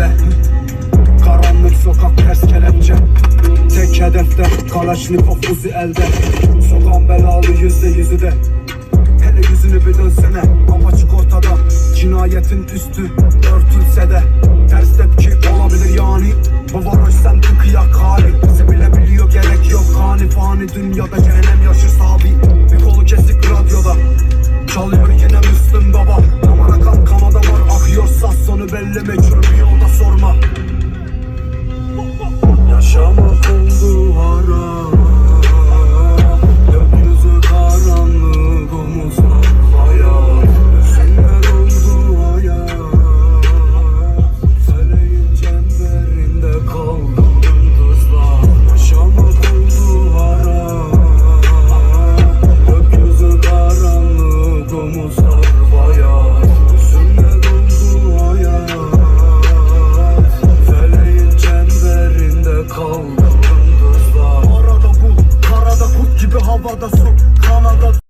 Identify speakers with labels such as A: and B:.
A: bekle Karanlık sokak ters kelepçe Tek hedefte Kalaşnikov uzi elde. Sokağın belalı yüzde yüzü de. Hele yüzünü bir dönsene. Amaçık ortada Cinayetin üstü örtülse de. Ters tepki olabilir yani. Bu varoş sen kıyak hali Sebile biliyor gerek yok. Kani fani dünyada cehennem yaşır sabi. Bir kolu kesik radyoda. Çalıyor yine Müslüm baba. Damara kan kamada var. Akıyor sas sonu belli meçhul motherfucker.